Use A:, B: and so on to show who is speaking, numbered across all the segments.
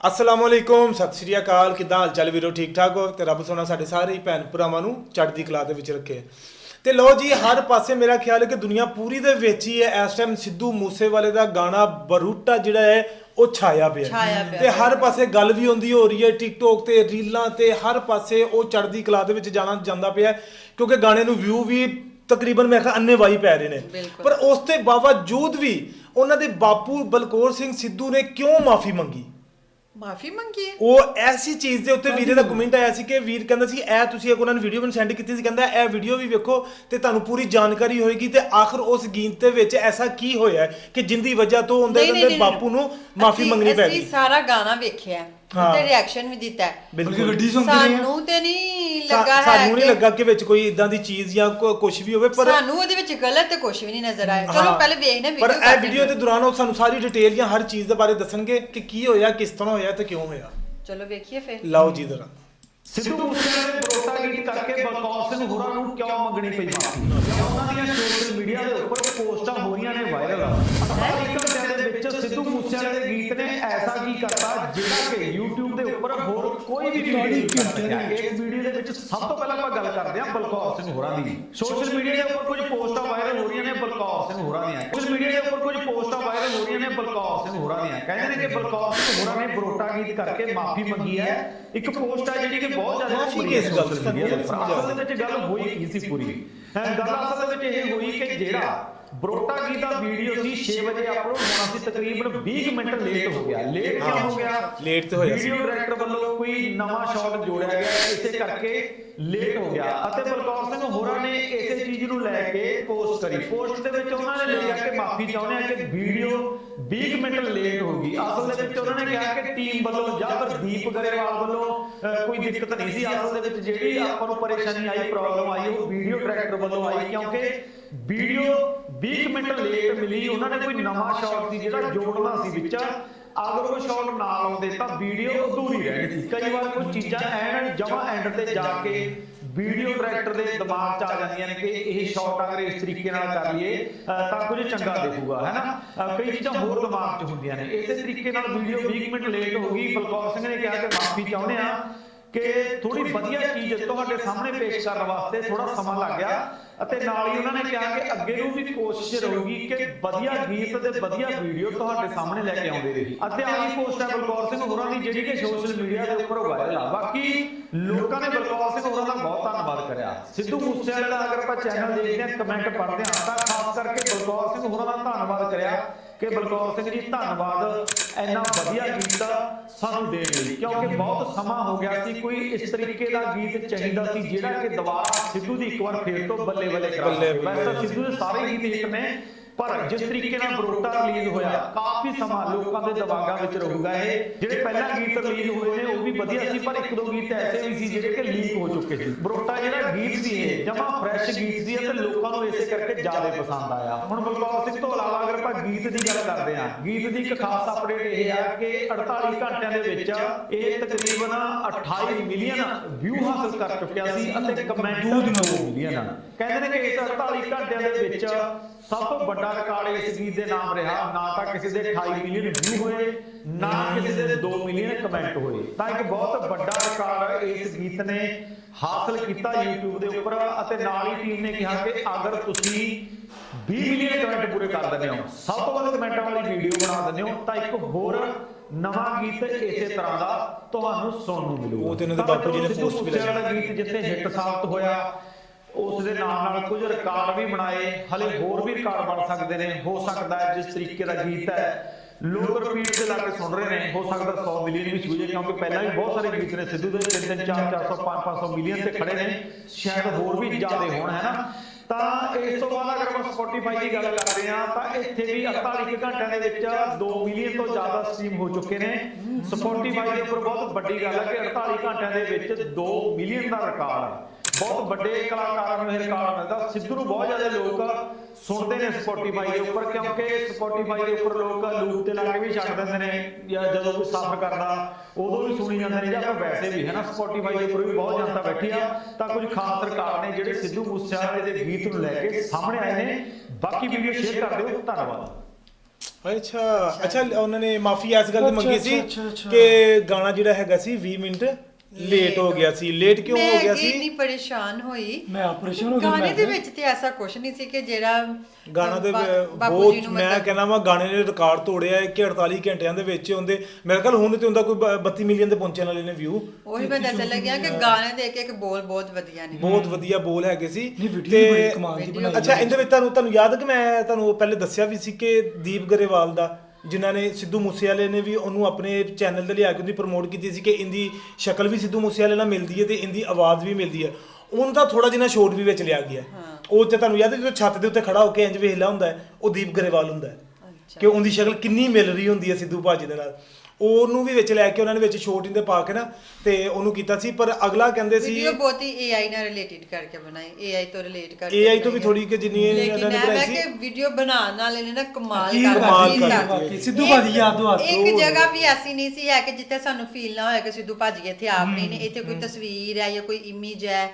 A: ਅਸਲਾਮ ਵਾਲੇਕੁਮ ਸਤਿ ਸ਼੍ਰੀ ਅਕਾਲ। ਕਿਦਾਂ ਹਾਲ ਚਾਲ ਵੀਰੋ? ਠੀਕ ਠਾਕ ਹੋ? ਤੇ ਰੱਬ ਸੋਨਾ ਸਾਡੇ ਸਾਰੇ ਹੀ ਭੈਣ ਭਰਾਵਾਂ ਨੂੰ ਚੜ੍ਹਦੀ ਕਲਾ ਦੇ ਵਿੱਚ ਰੱਖੇ। ਤੇ ਲਓ ਜੀ ਹਰ ਪਾਸੇ ਮੇਰਾ ਖਿਆਲ ਹੈ ਕਿ ਦੁਨੀਆ ਪੂਰੀ ਦੇ ਵਿੱਚ ਹੀ ਹੈ। ਇਸ ਟਾਈਮ ਸਿੱਧੂ ਮੂਸੇਵਾਲੇ ਦਾ ਗਾਣਾ ਬਰੂਟਾ ਜਿਹੜਾ ਹੈ ਉਹ ਛਾਇਆ ਪਿਆ। ਤੇ ਹਰ ਪਾਸੇ ਗੱਲ ਵੀ ਹੁੰਦੀ ਹੋ ਰਹੀ ਹੈ ਟਿਕਟੋਕ ਤੇ ਰੀਲਾਂ ਤੇ ਹਰ ਪਾਸੇ ਉਹ ਚੜ੍ਹਦੀ ਕਲਾ ਦੇ ਵਿੱਚ ਜਾਣਾ ਜਾਂਦਾ ਪਿਆ ਕਿਉਂਕਿ ਗਾਣੇ ਨੂੰ ਵਿਊ ਵੀ ਤਕਰੀਬਨ ਮੈਂ ਕਿਹਾ ਅੰਨੇ ਵਾਈ ਪੈ ਰਹੇ ਨੇ। ਪਰ ਉਸ ਦੇ ਬਾਵਜੂਦ ਵੀ ਉਹਨਾਂ ਦੇ ਬਾਪੂ ਬਲਕੌਰ ਸਿੰਘ ਸਿੱਧੂ ਨੇ ਕਿਉਂ ਮਾਫੀ ਮੰਗੀ?
B: ਮਾਫੀ ਮੰਗੀ।
A: ਉਹ ਐਸੀ ਚੀਜ਼ ਦੇ ਉੱਤੇ ਵੀਰੇ ਦਾ ਕਮੈਂਟ ਆਇਆ ਸੀ ਕਿ ਵੀਰ ਕਹਿੰਦਾ ਸੀ ਇਹ ਤੁਸੀਂ ਇੱਕ ਉਹਨਾਂ ਨੇ ਵੀਡੀਓ ਮੈਨੂੰ ਸੈਂਡ ਕੀਤੀ ਸੀ। ਕਹਿੰਦਾ ਇਹ ਵੀਡੀਓ ਵੀ ਵੇਖੋ ਤੇ ਤੁਹਾਨੂੰ ਪੂਰੀ ਜਾਣਕਾਰੀ ਹੋਏਗੀ ਤੇ ਆਖਰ ਉਸ ਗੀਤ ਦੇ ਵਿੱਚ ਐਸਾ ਕੀ ਹੋਇਆ ਕਿ ਜਿੰਦੀ ਵਜ੍ਹਾ ਤੋਂ ਉਹਦੇ
B: ਨਹੀਂ,
A: ਬਾਪੂ ਨੂੰ ਮਾਫੀ
B: ਅਸੀਂ-
A: ਮੰਗਣੀ ਪੈ
B: ਅਸੀਂ
A: ਗਈ।
B: ਸਾਰਾ ਗਾਣਾ ਵੇਖਿਆ। ਤੇ ਰਿਐਕਸ਼ਨ ਵੀ ਦਿੱਤਾ। ਹੈ।
A: ਬਿਲਕੁਲ
C: ਸੁਣਦੀ।
B: ਸਾਨੂੰ ਤੇ ਨਹੀਂ ਲੱਗਾ ਹੈ
A: ਸਾਨੂੰ ਨਹੀਂ ਲੱਗਾ ਕਿ ਵਿੱਚ ਕੋਈ ਇਦਾਂ ਦੀ ਚੀਜ਼ ਜਾਂ ਕੁਝ ਵੀ ਹੋਵੇ ਪਰ
B: ਸਾਨੂੰ ਉਹਦੇ ਵਿੱਚ ਗਲਤ ਤੇ ਕੁਝ ਵੀ ਨਹੀਂ ਨਜ਼ਰ ਆਇਆ। ਚਲੋ ਪਹਿਲੇ ਵੇਖਨੇ
A: ਪਰ
B: ਵੀਡੀਓ
A: ਇਹ ਵੀਡੀਓ ਦੇ ਦੌਰਾਨ ਉਹ ਸਾਨੂੰ ਸਾਰੀ ਡਿਟੇਲ ਜਾਂ ਹਰ ਚੀਜ਼ ਦੇ ਬਾਰੇ ਦੱਸਣਗੇ ਕਿ ਕੀ ਹੋਇਆ ਕਿਸ ਤਰ੍ਹਾਂ ਹੋਇਆ ਤੇ ਕਿਉਂ ਹੋਇਆ।
B: ਚਲੋ ਵੇਖੀਏ ਫਿਰ।
A: ਲਓ ਜੀ ਜ਼ਰਾ।
C: ਸਿੱਧੂ ਮੂਸੇਵਾਲੇ ਨੇ ਬਰੋਟਾ ਗੀਤ ਕਰਕੇ ਬਲਕੌਰ ਸਿੰਘ ਹੋਰਾਂ ਨੂੰ ਕਿਉਂ ਮੰਗਣੀ ਪਈ ਮਾਫੀ? ਉਹਨਾਂ ਦੀਆਂ ਸੋਸ਼ਲ ਮੀਡੀਆ ਦੇ ਉੱਪਰ ਪੋਸਟਾਂ ਹੋ ਰਹੀਆਂ ਨੇ ਵਾਇਰਲ ਅਠਾਈ ਘੰਟਿਆਂ ਦੇ ਵਿੱਚ ਸਿੱਧੂ ਮੂਸੇਵਾਲੇ ਦੇ ਗੀਤ ਨੇ ਐਸਾ ਕੀ ਕਰਤਾ ਜਿਹੜਾ ਕਿ ਉੱਪਰ ਹੋਰ ਕੋਈ ਵੀ ਸਕਿਆ ਇਸ ਵੀਡੀਓ ਦੇ ਵਿੱਚ ਸਭ ਤੋਂ ਪਹਿਲਾਂ ਆਪਾਂ ਗੱਲ ਕਰਦੇ ਹਾਂ ਬਲਕੌਰ ਸਿੰਘ ਹੋਰਾਂ ਦੀ। ਸੋਸ਼ਲ ਮੀਡੀਆ ਦੇ ਉੱਪਰ ਕੁਝ ਪੋਸਟਾਂ ਵਾਇਰਲ ਹੋ ਰਹੀਆਂ ਨੇ ਬਲਕੌਰ ਸਿੰਘ ਹੋਰਾਂ ਦੀਆਂ। ਸੋਸ਼ਲ ਮੀਡੀਆ ਦੇ ਉੱਪਰ ਕੁਝ ਪੋਸਟਾਂ ਵਾਇਰਲ ਹੋ ਰਹੀਆਂ ਨੇ ਬਲਕੌਰ ਸਿੰਘ ਹੋਰਾਂ ਦੀਆਂ। ਕਹਿੰਦੇ ਨੇ ਕਿ ਬਲਕੌਰ ਸਿੰਘ ਹੋਰਾਂ ਨੇ ਬਰੋਟਾ ਗੀਤ ਕਰਕੇ ਮਾਫੀ ਮੰਗੀ ਹੈ। ਇੱਕ ਪੋਸਟ ਹੈ ਜਿਹੜੀ ਕਿ ਬਹੁਤ ਜ਼ਿਆਦਾ
A: ਮਾਫ਼ੀ
C: ਹੈ
A: ਕਿਸ ਗੱਲ ਦੀ?
C: social media ਦੇ ਉੱਪਰ।
A: ਸਮਝ ਆ
C: ਅਸਲ ਵਿੱਚ ਗੱਲ ਹੋਈ ਕੀ ਸੀ ਪੂਰੀ? ਗੱਲ ਅਸਲ ਵਿੱਚ ਇਹ ਹੋਈ ਕਿ ਜਿਹੜਾ ਬਰੋਟਾ ਗੀਤ ਦਾ ਵੀਡੀਓ ਸੀ 6 ਵਜੇ ਅਪਲੋਡ ਹੋਣਾ ਸੀ ਤਕਰੀਬਨ 20 ਮਿੰਟ ਲੇਟ ਹੋ ਗਿਆ। ਲੇਟ ਕਿਉਂ ਹੋ। ਗਿਆ?
A: Late ਤੇ ਹੋਇਆ ਸੀ।
C: ਵੀਡੀਓ ਡਾਇਰੈਕਟਰ ਵੱਲੋਂ ਕੋਈ ਨਵਾਂ ਸ਼ਾਟ ਜੋੜਿਆ ਗਿਆ ਇਸੇ ਕਰਕੇ ਲੇਟ ਹੋ ਗਿਆ। ਅਤੇ ਬਲਕੌਰ ਸਿੰਘ ਹੋਰਾਂ ਨੇ ਇਸੇ ਚੀਜ਼ ਨੂੰ ਲੈ ਕੇ ਪੋਸਟ ਕਰੀ। ਪੋਸਟ ਦੇ ਵਿੱਚ ਉਹਨਾਂ ਨੇ ਲਿਖਿਆ ਕਿ ਮਾਫੀ ਚਾਹੁੰਦੇ ਆ ਕਿ ਵੀਡੀਓ 20 ਮਿੰਟ ਲੇਟ ਹੋ ਗਈ। ਅਸਲ ਦੇ ਵਿੱਚ ਉਹਨਾਂ ਨੇ ਕਿਹਾ ਕਿ ਟੀਮ ਵੱਲੋਂ ਜਾਂ ਫਿਰ ਦੀਪ ਗਰੇਵਾਲ ਵੱਲੋਂ ਕੋਈ ਦਿੱਕਤ ਨਹੀਂ ਸੀ। ਅਸਲ ਦੇ ਵਿੱਚ ਜਿਹੜੀ ਆਪਾਂ ਨੂੰ ਪਰੇਸ਼ਾਨੀ ਆਈ ਪ੍ਰੋਬਲਮ ਆਈ ਉਹ ਵੀਡੀਓ ਡਾਇਰੈਕਟਰ ਵੱਲੋਂ ਆਈ। ਕਿਉਂਕਿ ਵੀਡੀਓ 20 ਮਿੰਟ ਲੇਟ ਮਿਲੀ, ਉਹਨਾਂ ਨੇ ਕੋਈ ਨਵਾਂ ਸ਼ਾਟ ਸੀ, ਜਿਹੜਾ ਜੋੜਨਾ ਸੀ ਵਿੱਚ। ਅਗਰ ਉਹ ਸ਼ਾਟ ਨਾ ਲਾਉਂਦੇ ਤਾਂ ਵੀਡੀਓ ਅਧੂਰੀ ਰਹਿਣੀ ਸੀ। ਕਈ ਵਾਰ ਕੁਝ ਚੀਜ਼ਾਂ ਐਨ ਜਮਾ ਐਂਡ ਤੇ ਜਾ ਕੇ ਵੀਡੀਓ ਡਾਇਰੈਕਟਰ ਦੇ ਦਿਮਾਗ 'ਚ ਆ ਜਾਂਦੀਆਂ ਨੇ ਕਿ ਇਹ ਸ਼ਾਟ ਅਗਰ ਇਸ ਤਰੀਕੇ ਨਾਲ ਕਰ ਲਈਏ ਤਾਂ ਕੁਝ ਚੰਗਾ ਦਿਖੂਗਾ ਹੈਨਾ ਕਈ ਚੀਜ਼ਾਂ ਹੋਰ ਦਿਮਾਗ 'ਚ ਹੁੰਦੀਆਂ ਨੇ। ਇਸੇ ਤਰੀਕੇ ਨਾਲ ਵੀਡੀਓ 20 ਮਿੰਟ ਲੇਟ ਹੋ ਗਈ। ਬਲਕੌਰ ਸਿੰਘ ਨੇ ਕਿਹਾ ਕਿ ਮਾਫੀ ਚਾਹੁੰਦੇ ਆ ਕਿ ਥੋੜੀ ਵਧੀਆ ਚੀਜ਼ ਤੁਹਾਡੇ ਸਾਹਮਣੇ ਪੇਸ਼ ਕਰਨ ਵਾਸਤੇ ਥੋੜਾ ਸਮਾਂ ਲੱਗ ਗਿਆ। ਅਤੇ ਨਾਲ ਹੀ ਉਹਨਾਂ ਨੇ ਕਿਹਾ ਕਿ ਅੱਗੇ ਨੂੰ ਵੀ ਕੋਸ਼ਿਸ਼ ਰਹੂਗੀ ਕਿ ਵਧੀਆ ਗੀਤ ਤੇ ਵਧੀਆ ਵੀਡੀਓ ਤੁਹਾਡੇ ਸਾਹਮਣੇ ਲੈ ਕੇ ਆਉਂਦੇ ਰਹੀ। ਅਤੇ ਆਹੀ ਪੋਸਟ ਹੈ ਬਲਕੌਰ ਸਿੰਘ ਹੋਰਾਂ ਦੀ ਜਿਹੜੀ ਕਿ ਸੋਸ਼ਲ ਮੀਡੀਆ ਦੇ ਉੱਪਰ ਵਾਇਰਲ ਆ। ਬਾਕੀ ਲੋਕਾਂ ਨੇ ਬਲਕੌਰ ਸਿੰਘ ਹੋਰਾਂ ਦਾ ਬਹੁਤ ਧੰਨਵਾਦ ਕਰਿਆ। ਸਿੱਧੂ ਮੂਸੇਵਾਲੇ ਦਾ ਅਗਰ ਆਪਾਂ ਚੈਨਲ ਦੇਖਦੇ ਹਾਂ ਕਮੈਂਟ ਪੜ੍ਹਦੇ ਹਾਂ ਤਾਂ ਖਾਸ ਕਰਕੇ ਬਲਕੌਰ ਸਿੰਘ ਹੋਰਾਂ ਦਾ ਧੰਨਵਾਦ ਕਰਿਆ ਕਿ ਬਲਕੌਰ ਸਿੰਘ ਜੀ ਧੰਨਵਾਦ ਇੰਨਾ ਵਧੀਆ ਗੀਤ ਸਾਨੂੰ ਦੇਣ ਲਈ ਕਿਉਂਕਿ ਬਹੁਤ ਸਮਾਂ ਹੋ ਗਿਆ ਸੀ ਕੋਈ ਇਸ ਤਰੀਕੇ ਦਾ ਗੀਤ ਚਾਹੀਦਾ ਸੀ ਜਿਹੜਾ ਕਿ ਦੁਬਾਰਾ ਸਿੱਧੂ ਦੀ ਇੱਕ ਵਾਰ ਫੇਰ ਤੋਂ ਬੱਲੇ ਬੱਲੇ ਕਰਾ। ਵੈਸੇ। ਸਿੱਧੂ ਦੇ ਸਾਰੇ ਗੀਤ ਹਿੱਟ ਨੇ ਪਰ ਜਿਸ ਤਰੀਕੇ ਨਾਲ ਬਰੋਟਾ ਰਿਲੀਜ਼ ਹੋਇਆ ਕਾਫੀ ਸਮਾਂ ਲੋਕਾਂ ਦੇ ਦਿਮਾਗਾਂ ਵਿੱਚ ਰਹੂਗਾ ਇਹ। ਜਿਹੜੇ ਪਹਿਲਾਂ ਗੀਤ ਰਿਲੀਜ਼ ਹੋਏ ਨੇ ਉਹ ਵੀ ਵਧੀਆ ਸੀ ਪਰ ਇੱਕ ਦੋ ਗੀਤ ਐਸੇ ਵੀ ਸੀ ਜਿਹੜੇ ਕਿ ਲੀਕ ਹੋ ਚੁੱਕੇ ਸੀ। ਬਰੋਟਾ ਜਿਹੜਾ ਗੀਤ ਸੀ ਇਹ ਜਮਾ ਫਰੈਸ਼ ਗੀਤ ਸੀ ਅਤੇ ਲੋਕਾਂ ਨੂੰ ਇਸੇ ਕਰਕੇ ਜ਼ਿਆਦਾ ਪਸੰਦ ਆਇਆ। ਹੁਣ ਬਲਕੌਰ ਸਿੰਘ ਤੋਂ ਇਲਾਵਾ ਅਗਰ ਆਪਾਂ ਗੀਤ ਦੀ ਗੱਲ ਕਰਦੇ ਹਾਂ ਗੀਤ ਦੀ ਇੱਕ ਖਾਸ ਅਪਡੇਟ ਇਹ ਆ ਕਿ 48 ਘੰਟਿਆਂ ਦੇ ਵਿੱਚ ਇਹ ਤਕਰੀਬਨ 28 ਮਿਲੀਅਨ ਵਿਊ ਹਾਸਲ ਕਰ ਚੁੱਕਿਆ ਸੀ ਅਤੇ ਕਮੈਂਟ 2 ਮਿਲੀਅਨ ਕਹਿੰਦੇ ਨੇ ਕਿ ਇਸ 48 ਘੰਟਿਆਂ ਦੇ ਵਿੱਚ ਸਭ ਤੋਂ ਵੱਡਾ ਰਿਕਾਰਡ ਇਸ ਗੀਤ ਦੇ ਨਾਮ ਰਿਹਾ ਨਾ ਤਾਂ ਕਿਸੇ ਦੇ 28 ਮਿਲੀਅਨ ਵਿਊ ਹੋਏ ਨਾ ਕਿਸੇ ਦੇ 2 ਮਿਲੀਅਨ ਕਮੈਂਟ ਹੋਏ। ਤਾਂ ਇੱਕ ਬਹੁਤ ਵੱਡਾ ਰਿਕਾਰਡ ਇਸ ਗੀਤ ਨੇ ਹਾਸਲ ਕੀਤਾ YouTube ਦੇ ਉੱਪਰ ਅਤੇ ਨਾਲ ਹੀ ਟੀਮ ਨੇ ਕਿਹਾ ਕਿ ਅਗਰ ਤੁਸੀਂ 20 ਮਿਲੀਅਨ ਕਮੈਂਟ ਪੂਰੇ ਕਰ ਦਿੰਦੇ ਹੋ ਸਭ ਤੋਂ ਵੱਧ ਕਮੈਂਟਾਂ ਵਾਲੀ ਵੀਡੀਓ ਬਣਾ ਦਿੰਦੇ ਹੋ ਤਾਂ ਇੱਕ ਹੋਰ ਨਵਾਂ ਗੀਤ ਇਸੇ ਤਰ੍ਹਾਂ ਦਾ ਤੁਹਾਨੂੰ ਸੁਣਨ ਨੂੰ ਮਿਲੂਗਾ।
A: ਉਹ ਤੇ ਇਹਨਾਂ ਦੇ ਬਾਪੂ ਜੀ ਨੇ ਵੀ
C: ਦਾ ਗੀਤ ਜਿੱਥੇ ਹਿੱਟ ਸਾਬਤ ਹੋਇਆ ਉਸ ਦੇ ਨਾਲ ਨਾਲ ਕੁਝ ਰਿਕਾਰਡ ਵੀ ਬਣਾਏ, ਹਲੇ ਹੋਰ ਵੀ ਰਿਕਾਰਡ ਬਣ ਸਕਦੇ ਨੇ, ਹੋ ਸਕਦਾ ਹੈ ਜਿਸ ਤਰੀਕੇ ਦਾ ਗੀਤ ਹੈ, ਲੋਕ ਰਿਪੀਟ ਤੇ ਲਾ ਕੇ ਸੁਣ ਰਹੇ ਨੇ, ਹੋ ਸਕਦਾ 100 ਮਿਲੀਅਨ ਵੀ ਛੂ ਕਿਉਂਕਿ ਪਹਿਲਾਂ ਵੀ ਬਹੁਤ ਸਾਰੇ ਗੀਤ ਨੇ ਸਿੱਧੂ ਦੇ 3 3 4 400 5 500 ਮਿਲੀਅਨ ਤੇ ਖੜੇ ਨੇ, ਸ਼ਾਇਦ ਹੋਰ ਵੀ ਜ਼ਿਆਦਾ ਹੋਣ, ਹੈ ਨਾ? ਤਾਂ ਇਸ ਤੋਂ ਬਾਅਦ ਅਗਰ ਆਪਾਂ Spotify ਦੀ ਗੱਲ ਕਰਦੇ ਹਾਂ, ਤਾਂ ਇੱਥੇ ਵੀ 48 ਘੰਟਿਆਂ ਦੇ ਵਿੱਚ 2 ਮਿਲੀਅਨ ਤੋਂ ਜ਼ਿਆਦਾ ਸਟ੍ਰੀਮ ਹੋ ਚੁੱਕੇ ਨੇ। ਸਪੋਟੀਫਾਈ ਦੇ ਉੱਪਰ ਬਹੁਤ ਵੱਡੀ ਗੱਲ ਹੈ ਕਿ 48 ਘੰਟਿਆਂ ਦੇ ਵਿੱਚ 2 ਮਿਲੀਅਨ ਦਾ ਰਿਕਾਰਡ ਹੈ। ਬਹੁਤ ਵੱਡੇ ਕਲਾਕਾਰਾਂ ਨੂੰ ਇਹ ਰਿਕਾਰਡ ਮਿਲਦਾ ਸਿੱਧੂ ਨੂੰ ਬਹੁਤ ਜ਼ਿਆਦਾ ਲੋਕ ਸੁਣਦੇ ਨੇ Spotify ਦੇ ਉੱਪਰ ਕਿਉਂਕਿ Spotify ਦੇ ਉੱਪਰ ਲੋਕ ਲੂਪ ਤੇ ਲਾ ਕੇ ਵੀ ਛੱਡ ਦਿੰਦੇ ਨੇ ਜਾਂ ਜਦੋਂ ਕੋਈ ਸਫ਼ਰ ਕਰਦਾ ਉਦੋਂ ਵੀ ਸੁਣੀ ਜਾਂਦੇ ਨੇ ਜਾਂ ਫਿਰ ਵੈਸੇ ਵੀ ਹੈ ਨਾ Spotify ਦੇ ਉੱਪਰ ਵੀ ਬਹੁਤ ਜਨਤਾ ਬੈਠੀ ਆ। ਤਾਂ ਕੁਝ ਖਾਸ ਰਿਕਾਰਡ ਨੇ ਜਿਹੜੇ ਸਿੱਧੂ ਮੂਸੇਵਾਲੇ ਦੇ ਗੀਤ ਨੂੰ ਲੈ ਕੇ ਸਾਹਮਣੇ ਆਏ ਨੇ ਬਾਕੀ ਵੀਡੀਓ ਸ਼ੇਅਰ ਕਰ ਦਿਓ। ਧੰਨਵਾਦ।
A: ਅੱਛਾ ਅੱਛਾ ਉਹਨਾਂ ਨੇ ਮਾਫੀ ਇਸ ਗੱਲ ਦੀ ਮੰਗੀ ਸੀ। ਕਿ ਗਾਣਾ ਜਿਹੜਾ ਹੈਗਾ ਸੀ 20 ਮਿੰਟ ਲੇਟ ਹੋ ਗਿਆ ਸੀ ਲੇਟ ਕਿਉਂ ਹੋ ਗਿਆ
B: ਮੈਂ ਇੰਨੀ
A: ਸੀ?
B: ਪਰੇਸ਼ਾਨ ਹੋਈ।
D: ਮੈਂ ਆਪਰੇਸ਼ਨ ਹੋ ਗਿਆ
B: ਗਾਣੇ ਦੇ ਵਿੱਚ ਤੇ ਐਸਾ ਕੁਝ ਨਹੀਂ ਸੀ ਕਿ ਜਿਹੜਾ
A: ਗਾਣਾ ਦੇ
B: ਬਾ-
A: ਵ-
B: ਬਾਪੂ ਜੀ
A: ਬਹੁਤ
B: ਨੂੰ
A: ਮੈਂ
B: ਮਤਲਬ
A: ਕਹਿੰਦਾ ਵਾ ਗਾਣੇ ਨੇ ਰਿਕਾਰਡ ਤੋੜਿਆ ਹੈ ਕਿ 48 ਘੰਟਿਆਂ ਦੇ ਵਿੱਚ ਹੁੰਦੇ। ਮੇਰੇ ਖਿਆਲ ਹੁਣ ਤੇ ਹੁੰਦਾ ਕੋਈ ਬ- 32 ਮਿਲੀਅਨ ਦੇ ਪਹੁੰਚਣ ਵਾਲੇ ਨੇ ਵਿਊ
B: ਉਹੀ ਮੈਂ ਦੱਸਣ ਲੱਗਿਆ ਕਿ ਗਾਣੇ ਦੇ ਇੱਕ ਇੱਕ ਬੋਲ ਬਹੁਤ ਵਧੀਆ ਨੇ।
A: ਬਹੁਤ ਵਧੀਆ ਬੋਲ ਹੈਗੇ ਸੀ
D: ਨਹੀਂ ਵੀਡੀਓ ਬੜੀ ਕਮਾਲ ਦੀ ਬਣਾਈ
A: ਅੱਛਾ ਇਹਦੇ ਵਿੱਚ ਤੁਹਾਨੂੰ ਤੁਹਾਨੂੰ ਯਾਦ ਹੈ ਕਿ ਮੈਂ ਤੁਹਾਨੂੰ ਪਹਿਲੇ ਦੱਸਿਆ ਵੀ ਸੀ ਕਿ ਦੀਪ ਗਰੇਵਾਲ ਦਾ? ਜਿਨ੍ਹਾਂ ਨੇ ਸਿੱਧੂ ਮੂਸੇਵਾਲੇ ਨੇ ਵੀ ਉਹਨੂੰ ਆਪਣੇ ਚੈਨਲ ਤੇ ਲਿਆ ਕੇ ਉਹਦੀ ਪ੍ਰਮੋਟ ਕੀਤੀ ਸੀ ਕਿ ਇਹਦੀ ਸ਼ਕਲ ਵੀ ਸਿੱਧੂ ਮੂਸੇਵਾਲੇ ਨਾਲ ਮਿਲਦੀ ਹੈ ਤੇ ਇਹਦੀ ਆਵਾਜ਼ ਵੀ ਮਿਲਦੀ ਹੈ ਉਹਦਾ ਥੋੜਾ ਜਿਹਾ ਸ਼ੋਟ ਵੀ ਵਿੱਚ ਲਿਆ ਗਿਆ। ਉਹ ਤੇ ਤੁਹਾਨੂੰ ਯਾਦ ਹੈ ਜਦੋਂ ਛੱਤ ਦੇ ਉੱਤੇ ਖੜਾ ਹੋ ਕੇ ਇੰਜ ਵੇਖਦਾ ਹੁੰਦਾ ਹੈ ਉਹ ਦੀਪ ਗਰੇਵਾਲ ਹੁੰਦਾ ਹੈ। ਕਿ ਉਹਦੀ ਸ਼ਕਲ ਕਿੰਨੀ ਮਿਲ ਰਹੀ ਹੁੰਦੀ ਹੈ ਸਿੱਧੂ ਭਾਜੀ ਦੇ ਨਾਲ ਉਹਨੂੰ ਵੀ ਵਿੱਚ ਲੈ ਕੇ ਉਹਨਾਂ ਨੇ ਵਿੱਚ ਸ਼ੋਟ ਇੰਦੇ ਪਾ ਕੇ ਨਾ ਤੇ ਉਹਨੂੰ ਕੀਤਾ ਸੀ ਪਰ ਅਗਲਾ ਕਹਿੰਦੇ ਸੀ
B: ਵੀਡੀਓ ਬਹੁਤ ਹੀ AI ਨਾਲ ਰਿਲੇਟਡ ਕਰਕੇ ਬਣਾਈ AI ਤੋਂ ਰਿਲੇਟ ਕਰਕੇ
A: AI ਤੋਂ ਵੀ
B: ਹੈ।
A: ਥੋੜੀ ਕਿ ਜਿੰਨੀ ਇਹਨਾਂ
B: ਲੇਕਿਨ
A: ਨੇ ਬਣਾਈ
B: ਹੈ
A: ਸੀ
B: ਕਿ ਵੀਡੀਓ ਬਣਾਉਣ ਵਾਲੇ ਨੇ ਨਾ ਕਮਾਲ ਕਰ ਦਿੱਤੀ
D: ਸਿੱਧੂ ਭਾਜੀ ਯਾਦ ਹੱਥ।
B: ਇੱਕ ਜਗ੍ਹਾ ਵੀ ਐਸੀ ਨਹੀਂ ਸੀ ਹੈ ਕਿ ਜਿੱਥੇ ਸਾਨੂੰ ਫੀਲ ਨਾ ਹੋਇਆ ਕਿ ਸਿੱਧੂ ਭਾਜੀ ਇੱਥੇ ਆਪ ਨਹੀਂ ਨੇ ਇੱਥੇ ਕੋਈ ਤਸਵੀਰ ਹੈ ਜਾਂ ਕੋਈ ਇਮੇਜ ਹੈ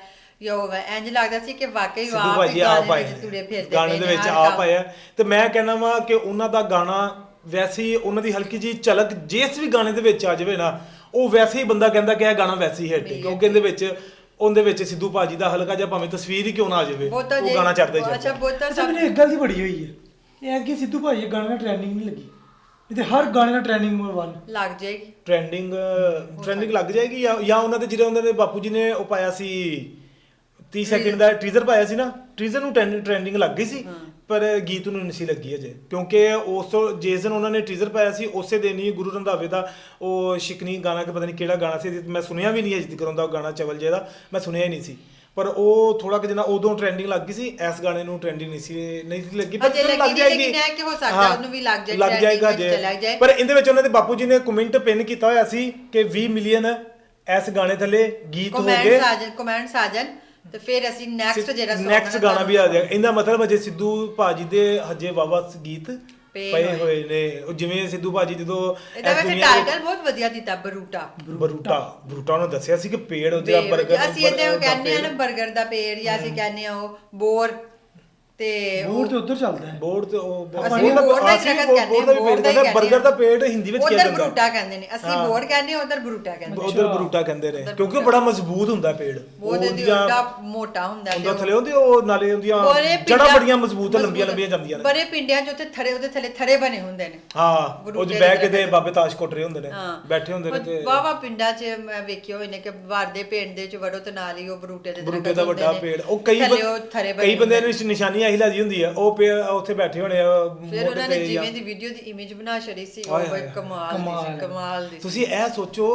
B: ਹੈ। ਇੰਜ ਲੱਗਦਾ ਸੀ ਕਿ ਵਾਕਈ ਆਪ ਹੀ ਗਾਣੇ
A: ਆਏ
B: ਵਿੱਚ ਤੁਰੇ ਫਿਰਦੇ
A: ਗਾਣੇ
B: ਪਏ
A: ਦੇ ਵਿੱਚ ਆਪ। ਆਇਆ ਤੇ ਮੈਂ ਕਹਿੰਦਾ ਵਾਂ ਕਿ ਉਹਨਾਂ ਦਾ ਗਾਣਾ ਵੈਸੇ ਹੀ ਉਹਨਾਂ ਦੀ ਹਲਕੀ ਜੀ ਝਲਕ ਜਿਸ ਵੀ ਗਾਣੇ ਦੇ ਵਿੱਚ ਆ ਜਾਵੇ ਨਾ ਉਹ ਵੈਸੇ ਹੀ ਬੰਦਾ ਕਹਿੰਦਾ ਕਿ ਇਹ ਗਾਣਾ ਵੈਸੇ ਹੀ ਹਿੱਟ ਹੈ। ਕਿਉਂਕਿ ਇਹਦੇ ਵਿੱਚ ਉਹਦੇ ਵਿੱਚ ਸਿੱਧੂ ਭਾਜੀ ਦਾ ਹਲਕਾ ਜਿਹਾ ਭਾਵੇਂ ਤਸਵੀਰ ਹੀ ਕਿਉਂ ਨਾ ਆ ਜਾਵੇ
B: ਬਹੁਤਾ
A: ਉਹ
B: ਜੇ
A: ਗਾਣਾ ਚੜਦਾ ਹੀ
B: ਅੱਛਾ
A: ਚੜਦਾ
B: ਬਹੁਤਾ
D: ਅੱਛਾ
B: ਸਭ
D: ਮੈਨੂੰ ਇੱਕ ਗੱਲ ਦੀ ਬੜੀ ਹੋਈ ਹੈ। ਇਹ ਕਿ ਸਿੱਧੂ ਭਾਜੀ ਦੇ ਗਾਣੇ ਨਾਲ ਟ੍ਰੈਂਡਿੰਗ ਨਹੀਂ ਲੱਗੀ। ਇਹ ਤੇ ਹਰ ਗਾਣੇ ਨਾਲ ਟ੍ਰੈਂਡਿੰਗ ਨੰਬਰ 1
B: ਲੱਗ ਜਾਏਗੀ।
A: ਟ੍ਰੈਂਡਿੰਗ ਟ੍ਰੈਂਡਿੰਗ ਲੱਗ ਜਾਏਗੀ ਜਾਂ ਜਾਂ ਉਹਨਾਂ ਦੇ ਜਿਹੜੇ ਉਹਨਾਂ ਦੇ ਬਾਪੂ ਜੀ ਨੇ ਉਹ ਪਾਇਆ ਸੀ 30 ਸੈਕਿੰਡ ਦਾ ਟੀਜ਼ਰ ਪਾਇਆ ਸੀ ਨਾ ਟੀਜ਼ਰ ਨੂੰ ਟ੍ਰੈਂਡਿੰਗ ਲੱਗ ਗਈ ਸੀ ਪਰ ਗੀਤ ਨੂੰ ਨਹੀਂ ਸੀ ਲੱਗੀ ਅਜੇ ਕਿਉਂਕਿ ਉਸ ਜਿਸ ਦਿਨ ਉਹਨਾਂ ਨੇ ਟੀਜ਼ਰ ਪਾਇਆ ਸੀ ਉਸੇ ਦਿਨ ਹੀ ਗੁਰੂ ਰੰਧਾਵੇ ਦਾ ਉਹ ਸ਼ਿਕਨੀ ਗਾਣਾ ਕਿ ਪਤਾ ਨਹੀਂ ਕਿਹੜਾ ਗਾਣਾ ਸੀ ਮੈਂ ਸੁਣਿਆ ਵੀ ਨਹੀਂ ਅਜੇ ਤੱਕ ਉਹਦਾ ਉਹ ਗਾਣਾ ਚਵਲ ਜੇ ਦਾ ਮੈਂ ਸੁਣਿਆ ਹੀ ਨਹੀਂ ਸੀ। ਪਰ ਉਹ ਥੋੜਾ ਕਿ ਜਿੰਨਾ ਉਦੋਂ ਟ੍ਰੈਂਡਿੰਗ ਲੱਗ ਗਈ ਸੀ ਇਸ ਗਾਣੇ ਨੂੰ ਟ੍ਰੈਂਡਿੰਗ ਨਹੀਂ ਸੀ ਨਹੀਂ ਸੀ ਲੱਗੀ ਚਲੋ
B: ਲੱਗੀ ਨਹੀਂ, ਲੇਕਿਨ ਇਹ ਕਿ ਹੋ ਸਕਦਾ ਉਹਨੂੰ ਵੀ ਲੱਗ ਜਾਏ,
A: ਲੱਗ ਜਾਏਗਾ ਜੇ। ਪਰ ਇਹਦੇ ਵਿੱਚ ਉਹਨਾਂ ਦੇ ਬਾਪੂ ਜੀ ਨੇ ਕਮੈਂਟ ਪਿਨ ਕੀਤਾ ਹੋਇਆ ਸੀ ਕਿ 20 ਮਿਲੀਅਨ ਇਸ ਗਾਣੇ ਥੱਲੇ ਗੀਤ ਹੋ ਗਏ।
B: ਕਮੈਂਟਸ ਆ ਜਾਣ ਕਮੈਂਟਸ ਆ ਜਾਣ। ਤੇ ਫਿਰ ਅਸੀਂ ਨੈਕਸਟ ਜਿਹੜਾ song
A: ਨੈਕਸਟ ਗਾਣਾ ਵੀ ਆ ਜਾਏਗਾ ਇਹਦਾ ਮਤਲਬ ਅਜੇ ਸਿੱਧੂ ਭਾਜੀ ਦੇ ਹਜੇ ਵਾਵਾ ਗੀਤ
B: ਪਏ ਹੋਏ।
A: ਨੇ। ਉਹ ਜਿਵੇਂ ਸਿੱਧੂ ਭਾਜੀ ਜਦੋਂ
B: ਇਹਦਾ ਵੈਸੇ ਟਾਈਟਲ ਬਹੁਤ ਵਧੀਆ ਦਿੱਤਾ ਬਰੂਟਾ।
A: ਬਰੂਟਾ। ਬਰੂਟਾ ਨੂੰ ਦੱਸਿਆ ਸੀ ਕਿ ਪੇੜ ਉਹ ਜਿਹੜਾ
B: ਬੇਰ-
A: 버ਗਰ
B: ਅਸੀਂ ਇਹਦੇ ਕਹਿੰਦੇ ਆ ਨਾ 버ਗਰ ਦਾ ਪੇੜ ਜਾਂ ਅਸੀਂ ਕਹਿੰਦੇ ਆ ਉਹ ਬੋਰ। ਤੇ
D: ਹੋਰ ਤੇ ਉੱਧਰ ਚੱਲਦਾ ਹੈ।
A: ਬੋਰਡ ਤੇ ਉਹ
B: ਅਸੀਂ
A: ਬੋਰਡ ਦਾ
B: ਹੀ
A: ਅਸੀਂ
B: ਦਰਖਤ
A: ਬੋਰਡ
B: ਕਹਿੰਦੇ
A: ਦਾ
B: ਹੀ
A: ਕਹਿੰਦੇ 버ਗਰ ਦਾ ਪੇੜ ਹਿੰਦੀ ਵਿੱਚ ਕਿਹਾ
B: ਉਧਰ
A: ਜਾਂਦਾ।
B: ਬਰੂਟਾ ਕਹਿੰਦੇ ਨੇ ਅਸੀਂ
A: ਹਾਂ।
B: ਬੋਰ ਕਹਿੰਦੇ ਆ ਉਧਰ ਬਰੂਟਾ ਕਹਿੰਦੇ ਨੇ।
A: ਉਧਰ ਬਰੂਟਾ ਕਹਿੰਦੇ ਨੇ
B: ਉੱਧਰ
A: ਕਿਉਂਕਿ ਉਹ ਬੜਾ ਮਜ਼ਬੂਤ ਹੁੰਦਾ ਪੇੜ ਉਹਦੀਆਂ-
B: ਉੱਡਾ ਮੋਟਾ ਹੁੰਦਾ
A: ਉਹਦਾ
B: ਉਹ-
A: ਥੱਲੇ ਉਹਦੀ ਉਹ ਨਾਲੇ ਉਹਦੀਆਂ
B: ਬੜੇ
A: ਜੜਾਂ ਬੜੀਆਂ ਮਜ਼ਬੂਤ ਲੰਬੀਆਂ ਲੰਬੀਆਂ ਜਾਂਦੀਆਂ ਨੇ।
B: ਬੜੇ ਪਿੰਡਾਂ 'ਚ ਉੱਥੇ ਥਰੇ ਉਹਦੇ ਥੱਲੇ ਥਰੇ ਬਣੇ ਹੁੰਦੇ ਨੇ।
A: ਹਾਂ ਉਹ
B: ਦੇ
A: ਬਹਿ ਕੇ ਤੇ। ਬਾਬੇ ਤਾਸ਼ ਕੁੱਟ ਰਹੇ ਹੁੰਦੇ ਨੇ ਬੈਠੇ ਹੁੰਦੇ ਨੇ ਤੇ
B: ਵਾਵਾ ਪਿੰਡਾਂ 'ਚ ਮੈਂ ਵੇਖਿਆ ਹੋਏ ਨੇ ਕਿ ਵਾਰਦੇ ਪਿੰਡ ਦੇ 'ਚ ਵੜੋ ਤੇ ਨਾਲ ਹੀ ਉਹ ਬਰੂਟੇ ਦੇ
A: ਬਰੂਟੇ ਦਾ ਵੱਡਾ। ਪੇੜ ਉਹ ਕਈ ਕਈ
B: ਹੁੰਦੇ
A: ਨੂੰ। ਨਿਸ਼ਾਨੀ ਆਹੀ ਲਾਦੀ ਹੁੰਦੀ ਆ ਉਹ ਪੇ ਉੱਥੇ ਬੈਠੇ ਹੋਣੇ ਆ
B: ਫਿਰ ਉਹਨਾਂ ਨੇ
A: ਜਾਂ-
B: ਜਿਵੇਂ ਦੀ ਵੀਡੀਓ ਦੀ ਇਮੇਜ ਬਣਾ ਛੜੀ ਸੀ ਉਹ ਬਈ। ਕਮਾਲ ਦੀ
D: ਕਮਾਲ
B: ਸੀ
D: ਹੈ।
B: ਕਮਾਲ ਦੀ।
A: ਤੁਸੀਂ ਇਹ ਸੋਚੋ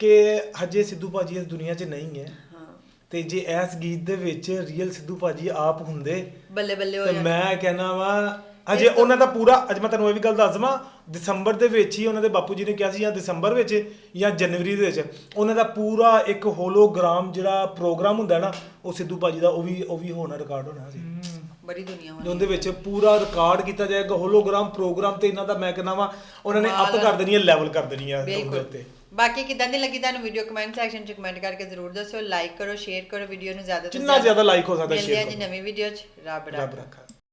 A: ਕਿ ਹਜੇ ਸਿੱਧੂ ਭਾਜੀ ਇਸ ਦੁਨੀਆ 'ਚ ਨਹੀਂ ਹੈ
B: ਹਾਂ
A: ਤੇ ਜੇ ਇਸ ਗੀਤ ਦੇ ਵਿੱਚ ਰੀਅਲ ਸਿੱਧੂ ਭਾਜੀ ਆਪ ਹੁੰਦੇ
B: ਬੱਲੇ ਬੱਲੇ ਹੋ
A: ਤੇ
B: ਜਾਣਾ।
A: ਮੈਂ ਕਹਿਣਾ ਵਾ ਅਜੇ ਉਹਨਾਂ ਦਾ ਪੂਰਾ ਅੱਜ ਮੈਂ ਤੁਹਾਨੂੰ ਇਹ ਵੀ ਗੱਲ ਦੱਸ ਦਵਾਂ ਦਸੰਬਰ ਦੇ ਵਿੱਚ ਹੀ ਉਹਨਾਂ ਦੇ ਬਾਪੂ ਜੀ ਨੇ ਕਿਹਾ ਸੀ ਜਾਂ ਦਸੰਬਰ ਵਿੱਚ ਜਾਂ ਜਨਵਰੀ ਦੇ ਵਿੱਚ ਉਹਨਾਂ ਦਾ ਪੂਰਾ ਇੱਕ ਹੋਲੋਗ੍ਰਾਮ ਜਿਹੜਾ ਪ੍ਰੋਗਰਾਮ ਹੁੰਦਾ ਨਾ ਉਹ ਸਿੱਧੂ ਭਾਜੀ ਦਾ ਉਹ ਵੀ ਉਹ ਵੀ ਹੋਣਾ ਰਿਕਾਰਡ ਹੋਣਾ ਸੀ
B: ਬੜੀ ਦੁਨੀਆ ਹੋਣੀ
A: ਉਹਦੇ ਵਿੱਚ ਪੂਰਾ ਰਿਕਾਰਡ ਕੀਤਾ ਜਾਏਗਾ ਹੋਲੋਗ੍ਰਾਮ ਪ੍ਰੋਗਰਾਮ ਤੇ ਇਹਨਾਂ ਦਾ ਮੈਂ ਕਹਿੰਦਾ ਵਾ ਉਹਨਾਂ ਨੇ ਅਪ ਕਰ ਦੇਣੀ ਹੈ ਲੈਵਲ ਕਰ ਦੇਣੀ ਹੈ ਉਹਦੇ ਉੱਤੇ।
B: ਬਾਕੀ ਕਿਦਾਂ ਦੀ ਲੱਗੀ ਤੁਹਾਨੂੰ ਵੀਡੀਓ ਕਮੈਂਟ ਸੈਕਸ਼ਨ 'ਚ ਕਮੈਂਟ ਕਰਕੇ ਜ਼ਰੂਰ ਦੱਸਿਓ ਲਾਈਕ ਕਰੋ ਸ਼ੇਅਰ ਕਰੋ ਵੀਡੀਓ ਨੂੰ ਜ਼ਿਆਦਾ ਤੋਂ
A: ਜਿੰਨਾ ਜ਼ਿਆਦਾ like ਹੋ ਸਕਦਾ
B: ਮਿਲਦੇ
A: share
B: ਹਾਂ ਜੀ
A: ਕਰੋ।
B: ਨਵੀਂ ਵੀਡੀਓ 'ਚ। ਰੱਬ।
A: ਰੱਖਾ।